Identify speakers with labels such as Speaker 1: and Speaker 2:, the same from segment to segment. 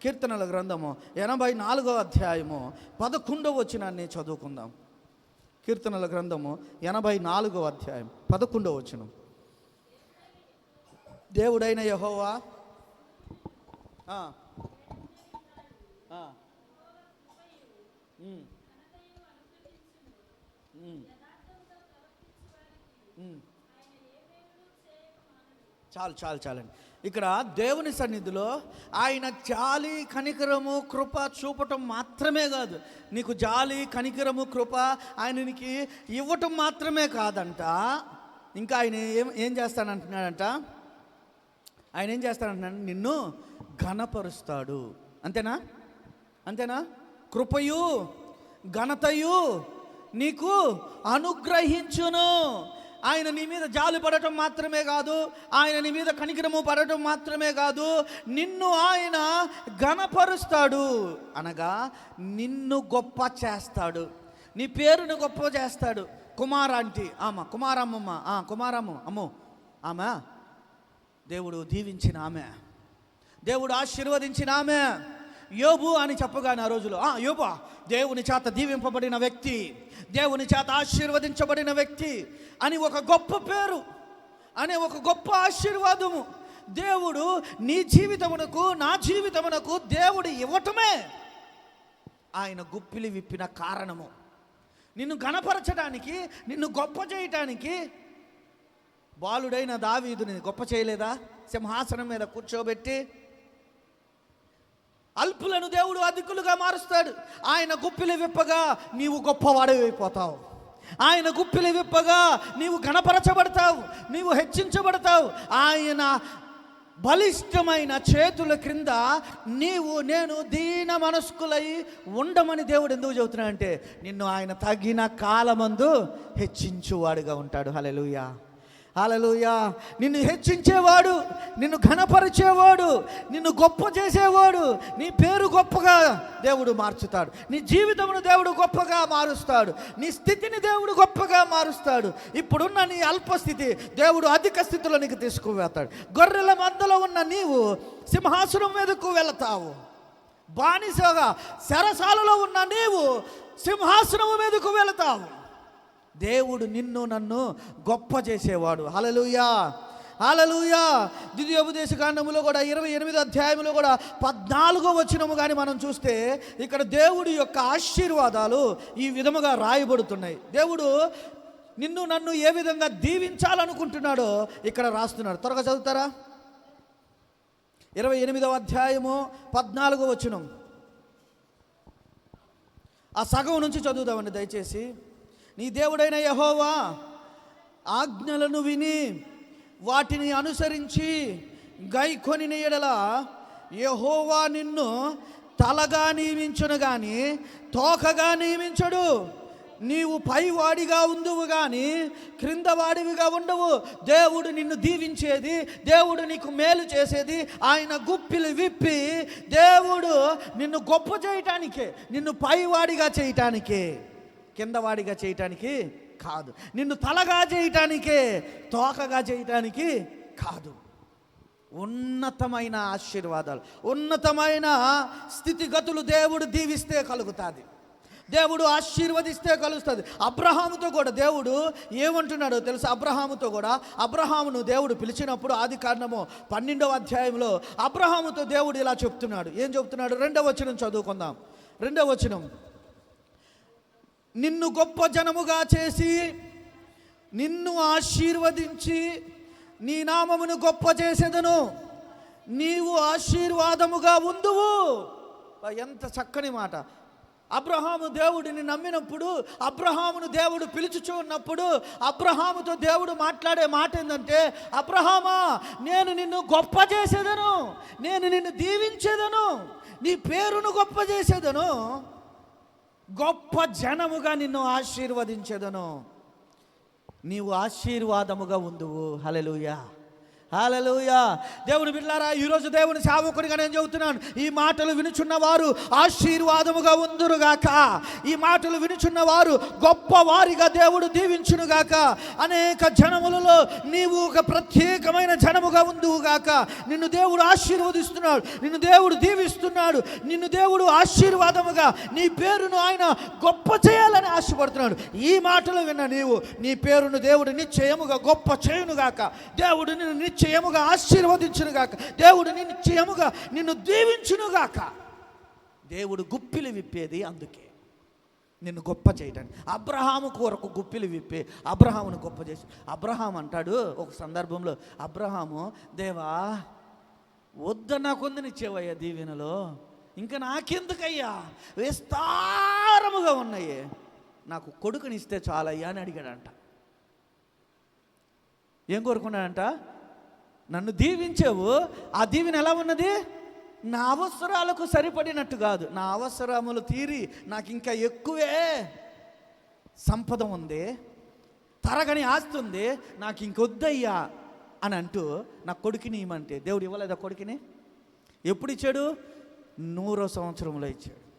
Speaker 1: కీర్తనల గ్రంథము ఎనభై నాలుగో అధ్యాయము పదకొండవ వచనాన్ని చదువుకుందాం కీర్తనల గ్రంథము ఎనభై నాలుగో అధ్యాయం పదకొండవ వచనం దేవుడైన యహోవా Mm. చాలు చాలు చాలండి. ఇక్కడ దేవుని సన్నిధిలో ఆయన జాలి కనికరము కృప చూపటం మాత్రమే కాదు. నీకు జాలి కనికరము కృప ఆయనకి ఇవ్వటం మాత్రమే కాదంట. ఇంకా ఆయన ఏం ఏం చేస్తానంటున్నాడంట? ఆయన ఏం చేస్తానంటున్నాడు? నిన్ను ఘనపరుస్తాడు. అంతేనా? అంతేనా? కృపయు ఘనతయు నీకు అనుగ్రహించును. ఆయన నీ మీద జాలి పడటం మాత్రమే కాదు ఆయన నీ మీద కనికరము పడటం మాత్రమే కాదు నిన్ను ఆయన ఘనపరుస్తాడు అనగా నిన్ను గొప్ప చేస్తాడు. నీ పేరును గొప్ప చేస్తాడు. కుమారాంటి ఆమె కుమారమ్మమ్మ ఆ, కుమారమ్మ అమ్మో ఆమె దేవుడు దీవించిన ఆమె. దేవుడు ఆశీర్వదించిన ఆమె. యోబు అని చెప్పగానే ఆ రోజులో ఆ దేవుని చేత దీవింపబడిన వ్యక్తి దేవుని చేత ఆశీర్వదించబడిన వ్యక్తి అని ఒక గొప్ప పేరు అనే ఒక గొప్ప ఆశీర్వాదము. దేవుడు నీ జీవితమునకు నా జీవితమునకు దేవుడు ఇవ్వటమే ఆయన గుప్పిలి విప్పిన కారణము. నిన్ను గణపరచడానికి నిన్ను గొప్ప చేయటానికి బాలుడైన దావీదుని గొప్ప చేయలేదా? సింహాసనం మీద కూర్చోబెట్టి అల్పులను దేవుడు అధికులుగా మారుస్తాడు. ఆయన గుప్పిలి విప్పగా నీవు గొప్పవాడైపోతావు ఆయన గుప్పిలి విప్పగా నీవు గణపరచబడతావు నీవు హెచ్చించబడతావు. ఆయన బలిష్టమైన చేతుల క్రింద నీవు నేను దీన మనస్కులై ఉండమని దేవుడు ఎందుకు చెబుతున్నాడంటే నిన్ను ఆయన తగిన కాలమందు హెచ్చించువాడుగా ఉంటాడు. హలెలుయా అలలుయా నిన్ను హెచ్చించేవాడు నిన్ను ఘనపరిచేవాడు నిన్ను గొప్ప చేసేవాడు నీ పేరు గొప్పగా దేవుడు మార్చుతాడు. నీ జీవితమును దేవుడు గొప్పగా మారుస్తాడు. నీ స్థితిని దేవుడు గొప్పగా మారుస్తాడు. ఇప్పుడున్న నీ అల్పస్థితి దేవుడు అధిక స్థితిలో నీకు తీసుకువెళ్తాడు గొర్రెల మందలో ఉన్న నీవు సింహాసనం మీదకు వెళతావు. బానిసగా శరసాలలో ఉన్న నీవు సింహాసనము మీదకు వెళతావు. దేవుడు నిన్ను నన్ను గొప్ప చేసేవాడు. హలలుయా హలలుయా ద్వితీయ ఉపదేశకాండములో కూడా ఇరవై ఎనిమిది అధ్యాయంలో కూడా పద్నాలుగో వచ్చినము కానీ మనం చూస్తే ఇక్కడ దేవుడి యొక్క ఆశీర్వాదాలు ఈ విధముగా రాయబడుతున్నాయి. దేవుడు నిన్ను నన్ను ఏ విధంగా దీవించాలనుకుంటున్నాడో ఇక్కడ రాస్తున్నాడు. త్వరగా చదువుతారా? ఇరవై ఎనిమిదవ అధ్యాయము పద్నాలుగో వచనం. ఆ సగం నుంచి చదువుదామండి దయచేసి. నీ దేవుడైన యహోవా ఆజ్ఞలను విని వాటిని అనుసరించి గైకొని ఎడల యహోవా నిన్ను తలగా నియమించును కానీ తోకగా నియమించడు. నీవు పైవాడిగా ఉండువు కానీ క్రిందవాడివిగా ఉండవు. దేవుడు నిన్ను దీవించేది దేవుడు నీకు మేలు చేసేది ఆయన గుప్పిలు విప్పి దేవుడు నిన్ను గొప్ప చేయటానికే నిన్ను పైవాడిగా చేయటానికే. కిందవాడిగా చేయటానికి కాదు. నిన్ను తలగా చేయటానికే తోకగా చేయటానికి కాదు. ఉన్నతమైన ఆశీర్వాదాలు ఉన్నతమైన స్థితిగతులు దేవుడు దీవిస్తే కలుగుతుంది. దేవుడు ఆశీర్వదిస్తే కలుస్తుంది అబ్రహాముతో కూడా దేవుడు ఏమంటున్నాడో తెలుసు? అబ్రహాముతో కూడా అబ్రహామును దేవుడు పిలిచినప్పుడు ఆది కారణము పన్నెండవ అధ్యాయంలో అబ్రహాముతో దేవుడు ఇలా చెప్తున్నాడు. ఏం చెప్తున్నాడు? రెండవ వచనం చదువుకుందాం. రెండవ వచనం. నిన్ను గొప్ప జనముగా చేసి నిన్ను ఆశీర్వదించి నీ నామమును గొప్ప చేసేదను. నీవు ఆశీర్వాదముగా ఉందువు. ఎంత చక్కని మాట. అబ్రహాము దేవుడిని నమ్మినప్పుడు అబ్రహామును దేవుడు పిలుచుచూ ఉన్నప్పుడు అబ్రహాముతో దేవుడు మాట్లాడే మాట ఏంటంటే అబ్రహామా నేను నిన్ను గొప్ప చేసేదను. నేను నిన్ను దీవించేదను. నీ పేరును గొప్ప చేసేదను. గొప్ప జనముగా నిన్ను ఆశీర్వదించేదను. నీవు ఆశీర్వాదముగా ఉందువు. హలలుయా హాలలుయా దేవుని బిడ్డారా ఈరోజు దేవుని సేవకుడిగా నేను చెబుతున్నాను. ఈ మాటలు వినుచున్న వారు ఆశీర్వాదముగా ఉందురుగాక. ఈ మాటలు వినుచున్న వారు గొప్ప వారిగా దేవుడు దీవించునుగాక. అనేక జనములలో నీవు ఒక ప్రత్యేకమైన జనముగా ఉందువుగాక. నిన్ను దేవుడు ఆశీర్వదిస్తున్నాడు నిన్ను దేవుడు దీవిస్తున్నాడు నిన్ను దేవుడు ఆశీర్వాదముగా నీ పేరును ఆయన గొప్ప చేయాలని ఆశపడుతున్నాడు. ఈ మాటలు విన్న నీవు నీ పేరును దేవుడు నిశ్చయముగా గొప్ప చేయునుగాక. దేవుడు నిన్ను నిశ్చయముగా ఆశీర్వదించునుగాక. దేవుడు నిశ్చయముగా నిన్ను దీవించునుగాక. దేవుడు గుప్పిలు విప్పేది అందుకే. నిన్ను గొప్ప చేయడానికి అబ్రహాము కొరకు గుప్పిలు విప్పి అబ్రహామును గొప్ప చేసి. అబ్రహాం అంటాడు ఒక సందర్భంలో అబ్రహాము దేవా వద్దన్న కొందనిచ్చేవయ్యా దీవెనలో. ఇంకా నాకెందుకయ్యా? విస్తారముగా ఉన్నాయి. నాకు కొడుకునిస్తే చాలయ్యా అని అడిగాడంట. ఏం కోరుకున్నాడంట? నన్ను దీవించావు. ఆ దీవెన ఎలా ఉన్నది? నా అవసరాలకు సరిపడినట్టు కాదు. నా అవసరములు తీరి నాకు ఇంకా ఎక్కువే సంపద ఉంది. తరగని ఆస్తి ఉంది. నాకు ఇంకొద్దయ్యా అని అంటూ నా కొడుకుని ఇవ్వమంటే దేవుడు ఇవ్వలేదా కొడుకుని? ఎప్పుడు ఇచ్చాడు? నూరో సంవత్సరంలో ఇచ్చాడు.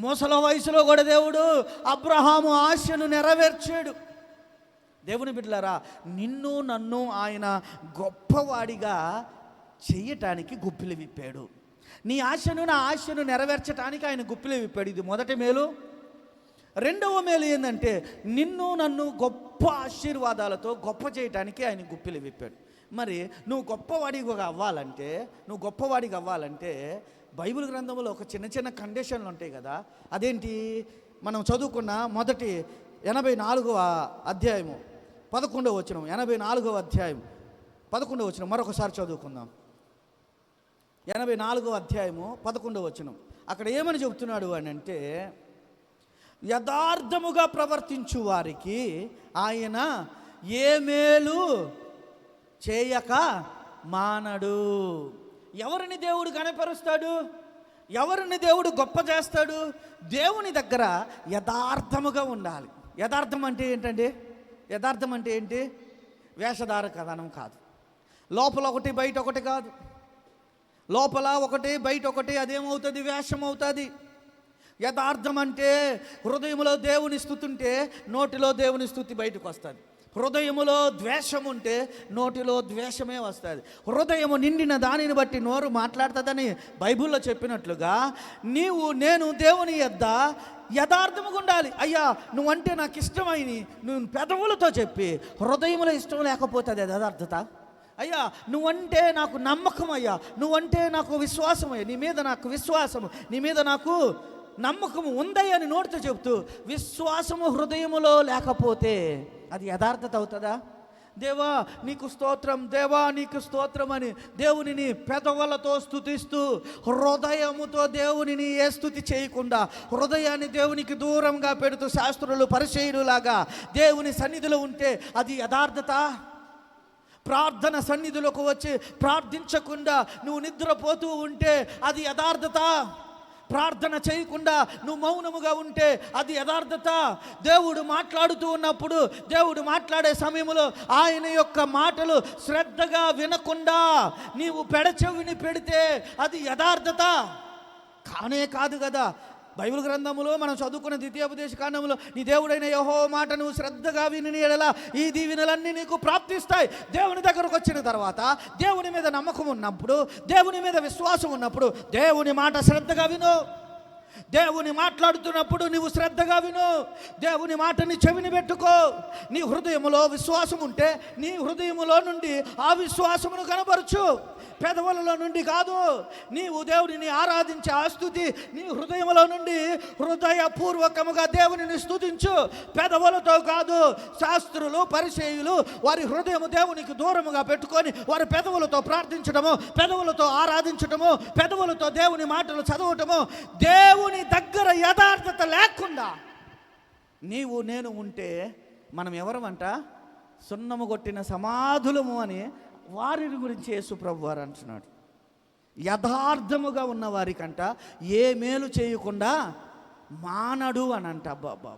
Speaker 1: ముసల వయసులో కూడా దేవుడు అబ్రహాము ఆశను నెరవేర్చాడు. దేవుని బిడ్డలారా నిన్ను నన్ను ఆయన గొప్పవాడిగా చేయటానికి గుప్పిలు విప్పాడు. నీ ఆశను నా ఆశను నెరవేర్చడానికి ఆయన గుప్పిలు విప్పాడు. ఇది మొదటి మేలు. రెండవ మేలు ఏంటంటే నిన్ను నన్ను గొప్ప ఆశీర్వాదాలతో గొప్ప చేయటానికి ఆయన గుప్పిలు విప్పాడు. మరి నువ్వు గొప్పవాడిగా అవ్వాలంటే నువ్వు గొప్పవాడిగా అవ్వాలంటే బైబిల్ గ్రంథంలో ఒక చిన్న చిన్న కండిషన్లు ఉంటాయి కదా. అదేంటి? మనం చదువుకున్న మొదటి ఎనభై నాలుగవ అధ్యాయము. పదకొండవ వచనం ఎనభై నాలుగవ అధ్యాయం. పదకొండవ వచనం మరొకసారి చదువుకుందాం. ఎనభై నాలుగవ అధ్యాయము పదకొండవ వచనం. అక్కడ ఏమని చెబుతున్నాడు అని అంటే యథార్థముగా ప్రవర్తించు వారికి ఆయన ఏ మేలు చేయక మానడు. ఎవరిని దేవుడు కనపరుస్తాడు? ఎవరిని దేవుడు గొప్ప చేస్తాడు? దేవుని దగ్గర యథార్థముగా ఉండాలి. యథార్థం అంటే ఏంటండి? యథార్థం అంటే ఏంటి? వేషధార కథనం కాదు. లోపల ఒకటి బయట ఒకటి కాదు. లోపల ఒకటి బయట ఒకటి అదేమవుతుంది? వేషం అవుతుంది యథార్థం అంటే హృదయంలో దేవుని స్థుతుంటే నోటిలో దేవుని స్థుతి బయటకు వస్తుంది. హృదయములో ద్వేషం ఉంటే నోటిలో ద్వేషమే వస్తుంది. హృదయము నిండిన దానిని బట్టి నోరు మాట్లాడుతుందని బైబిల్లో చెప్పినట్లుగా నీవు నేను దేవుని యొద్ద యథార్థముగా ఉండాలి. అయ్యా నువ్వంటే నాకు ఇష్టమైని నువ్వు పెదవులతో చెప్పి హృదయంలో ఇష్టం లేకపోతే అది యథార్థత? అయ్యా నువ్వంటే నాకు నమ్మకం అయ్యా నువ్వంటే నాకు విశ్వాసం అయ్యా నీ మీద నాకు విశ్వాసము. నీ మీద నాకు నమ్మకము ఉందయ్యా అని నోటితో చెబుతూ విశ్వాసము హృదయములో లేకపోతే అది యథార్థత అవుతుందా? దేవా నీకు స్తోత్రం దేవా నీకు స్తోత్రం అని దేవునిని పెదవులతో స్థుతిస్తూ హృదయముతో దేవునిని ఏ స్థుతి చేయకుండా హృదయాన్ని దేవునికి దూరంగా పెడుతూ శాస్త్రులు పరిచయులాగా దేవుని సన్నిధిలో ఉంటే అది యథార్థత? ప్రార్థన సన్నిధిలోకి వచ్చి ప్రార్థించకుండా నువ్వు నిద్రపోతూ ఉంటే అది యథార్థత? ప్రార్థన చేయకుండా నువ్వు మౌనముగా ఉంటే అది యథార్థత. దేవుడు మాట్లాడుతూ ఉన్నప్పుడు దేవుడు మాట్లాడే సమయంలో ఆయన యొక్క మాటలు శ్రద్ధగా వినకుండా నీవు పెడచెవిని పెడితే అది యథార్థత. కానే కాదు కదా బైబిల్ గ్రంథములో మనం చదువుకున్న ద్వితీయోపదేశ కాండంలో నీ దేవుడైన యహో మాట నువ్వు శ్రద్ధగా విని ఎడలా ఈ దీవెనలన్నీ నీకు ప్రాప్తిస్తాయి. దేవుని దగ్గరకు వచ్చిన తర్వాత దేవుని మీద నమ్మకం ఉన్నప్పుడు దేవుని మీద విశ్వాసం ఉన్నప్పుడు దేవుని మాట శ్రద్ధగా విను. దేవుని మాట్లాడుతున్నప్పుడు నీవు శ్రద్ధగా విను. దేవుని మాటని చెవిని పెట్టుకో. నీ హృదయములో విశ్వాసం ఉంటే నీ హృదయములో నుండి ఆ విశ్వాసమును కనపరచు పెదవులలో నుండి కాదు. నీవు దేవుడిని ఆరాధించే ఆ స్థుతి నీ హృదయములో నుండి హృదయపూర్వకముగా దేవునిని స్థుతించు. పెదవులతో కాదు శాస్త్రులు పరిచయులు వారి హృదయము దేవునికి దూరముగా పెట్టుకొని వారి పెదవులతో ప్రార్థించడము పెదవులతో ఆరాధించడము పెదవులతో దేవుని మాటలు చదవటము. దేవు దేవుని దగ్గర యథార్థత లేకుండా నీవు నేను ఉంటే మనం ఎవరమంట? సున్నము కొట్టిన సమాధులము అని వారిని గురించి యేసు ప్రభు వారు అంటున్నాడు. యథార్థముగా ఉన్న వారికంట ఏ మేలు చేయకుండా మానడు అని అంట. అబ్బా.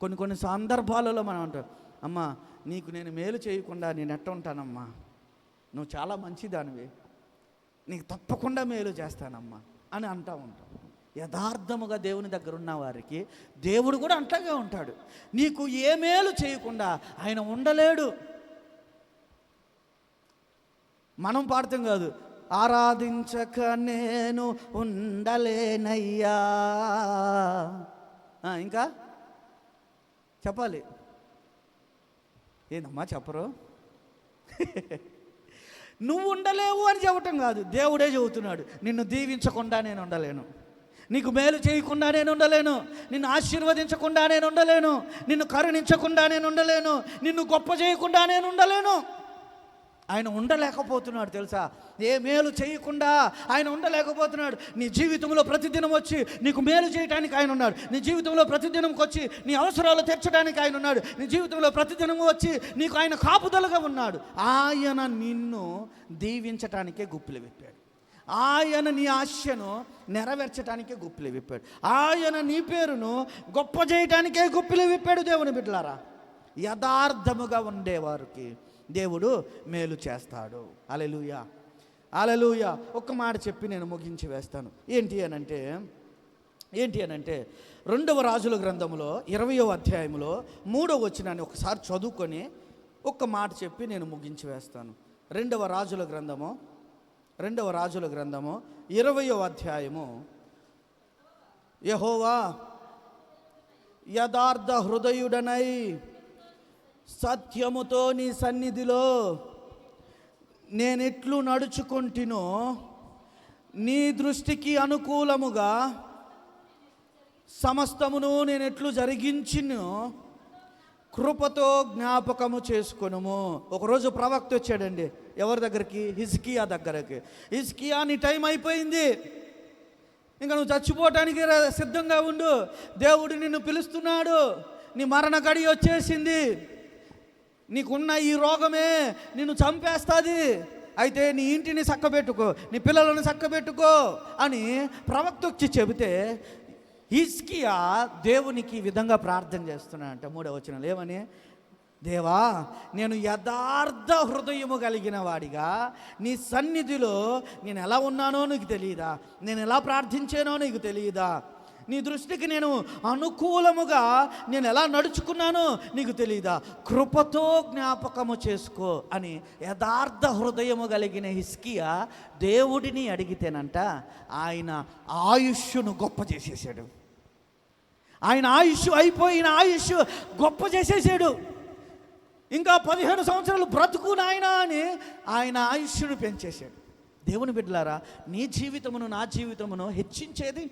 Speaker 1: కొన్ని కొన్ని సందర్భాలలో మనం అంటాం అమ్మా నీకు నేను మేలు చేయకుండా నేను ఎట్ట ఉంటానమ్మా? నువ్వు చాలా మంచిదానివి. నీకు తప్పకుండా మేలు చేస్తానమ్మా అని అంటూ ఉంటాం. యథార్థముగా దేవుని దగ్గర ఉన్న వారికి దేవుడు కూడా అంట్లాగే ఉంటాడు. నీకు ఏ మేలు చేయకుండా ఆయన ఉండలేడు. మనం పాడతాం కాదు ఆరాధించక నేను ఉండలేనయ్యా. ఇంకా? చెప్పాలి. ఏందమ్మా చెప్పరు? నువ్వు ఉండలేవు అని చెప్పటం కాదు దేవుడే చెబుతున్నాడు నిన్ను దీవించకుండా నేను ఉండలేను. నీకు మేలు చేయకుండా నేను ఉండలేను. నిన్ను ఆశీర్వదించకుండా నేను ఉండలేను. నిన్ను కరుణించకుండా నేను ఉండలేను. నిన్ను గొప్ప చేయకుండా నేను ఉండలేను. ఆయన ఉండలేకపోతున్నాడు తెలుసా? ఏ మేలు చేయకుండా ఆయన ఉండలేకపోతున్నాడు. నీ జీవితంలో ప్రతిదినం వచ్చి నీకు మేలు చేయడానికి ఆయన ఉన్నాడు. నీ జీవితంలో ప్రతిదినంకి వచ్చి నీ అవసరాలు తీర్చడానికి ఆయన ఉన్నాడు. నీ జీవితంలో ప్రతిదినం వచ్చి నీకు ఆయన కాపుదలుగా ఉన్నాడు. ఆయన నిన్ను దీవించటానికే గుప్పిలు విప్పాడు ఆయన నీ ఆశను నెరవేర్చడానికే గుప్పిలు విప్పాడు. ఆయన నీ పేరును గొప్ప చేయటానికే గుప్పిలు విప్పాడు దేవుని బిడ్డలారా. యథార్థముగా ఉండేవారికి దేవుడు మేలు చేస్తాడు. అలెలుయ అలెలుయ ఒక్క మాట చెప్పి నేను ముగించి వేస్తాను. ఏంటి అని అంటే ఏంటి అని అంటే రెండవ రాజుల గ్రంథంలో ఇరవయో అధ్యాయంలో మూడవ వచ్చినాన్ని ఒకసారి చదువుకొని ఒక్క మాట చెప్పి నేను ముగించి వేస్తాను. రెండవ రాజుల గ్రంథము రెండవ రాజుల గ్రంథము ఇరవయో అధ్యాయము. యహోవా యథార్థ హృదయుడనై సత్యముతో నీ సన్నిధిలో నేనెట్లు నడుచుకుంటునో నీ దృష్టికి అనుకూలముగా సమస్తమును నేను ఎట్లు జరిగించినో కృపతో జ్ఞాపకము చేసుకొనుము. ఒకరోజు ప్రవక్త వచ్చాడండి. ఎవరి దగ్గరికి? హిజ్కియా దగ్గరకి. హిజ్కియా నీ టైం అయిపోయింది. ఇంకా నువ్వు చచ్చిపోవటానికి సిద్ధంగా ఉండు. దేవుడు నిన్ను పిలుస్తున్నాడు. నీ మరణ గడి వచ్చేసింది. నీకున్న ఈ రోగమే నిన్ను చంపేస్తుంది. అయితే నీ ఇంటిని చక్కబెట్టుకో నీ పిల్లలను చక్కబెట్టుకో అని ప్రవక్త వచ్చి చెబితే హిస్కియా దేవునికి ఈ విధంగా ప్రార్థన చేస్తున్నాడంట మూడవ వచ్చిన ఏమని? దేవా నేను యథార్థ హృదయము కలిగిన వాడిగా నీ సన్నిధిలో నేను ఎలా ఉన్నానో నీకు తెలియదా నేను ఎలా ప్రార్థించానో నీకు తెలియదా నీ దృష్టికి నేను అనుకూలముగా నేను ఎలా నడుచుకున్నానో నీకు తెలియదా కృపతో జ్ఞాపకము చేసుకో అని యథార్థ హృదయము కలిగిన హిస్కియా దేవుడిని అడిగితేనంట ఆయన ఆయుష్ను గొప్ప చేసేసాడు. ఆయన ఆయుష్ అయిపోయిన ఆయుష్ గొప్ప చేసేసాడు. ఇంకా పదిహేను సంవత్సరాలు బ్రతుకు నాయన అని ఆయన ఆయుష్యును పెంచేశాడు. దేవుని బిడ్డలారా నీ జీవితమును నా జీవితమును హెచ్చించేది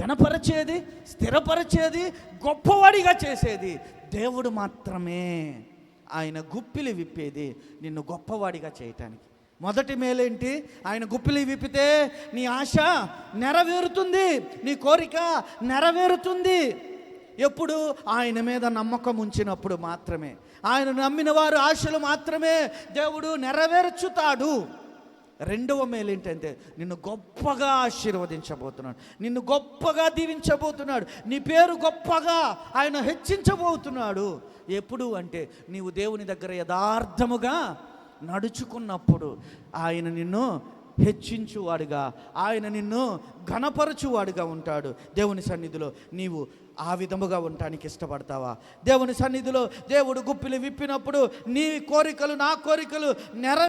Speaker 1: ఘనపరిచేది స్థిరపరిచేది గొప్పవాడిగా చేసేది దేవుడు మాత్రమే. ఆయన గుప్పిలి విప్పేది నిన్ను గొప్పవాడిగా చేయటానికి. మొదటి మేలేంటి? ఆయన గుప్పిలి విప్పితే నీ ఆశ నెరవేరుతుంది నీ కోరిక నెరవేరుతుంది. ఎప్పుడు? ఆయన మీద నమ్మకం ఉంచినప్పుడు మాత్రమే. ఆయన నమ్మిన వారు ఆశలు మాత్రమే దేవుడు నెరవేర్చుతాడు. రెండవ మేలు ఏంటంటే నిన్ను గొప్పగా ఆశీర్వదించబోతున్నాడు. నిన్ను గొప్పగా దీవించబోతున్నాడు. నీ పేరు గొప్పగా ఆయన హెచ్చించబోతున్నాడు. ఎప్పుడు అంటే నీవు దేవుని దగ్గర యథార్థముగా నడుచుకున్నప్పుడు ఆయన నిన్ను హెచ్చించువాడుగా. ఆయన నిన్ను ఘనపరచువాడుగా ఉంటాడు. దేవుని సన్నిధిలో నీవు ఆ విధముగా ఉండటానికి ఇష్టపడతావా? దేవుని సన్నిధిలో దేవుడు గుప్పిలు విప్పినప్పుడు నీ కోరికలు నా కోరికలు నెర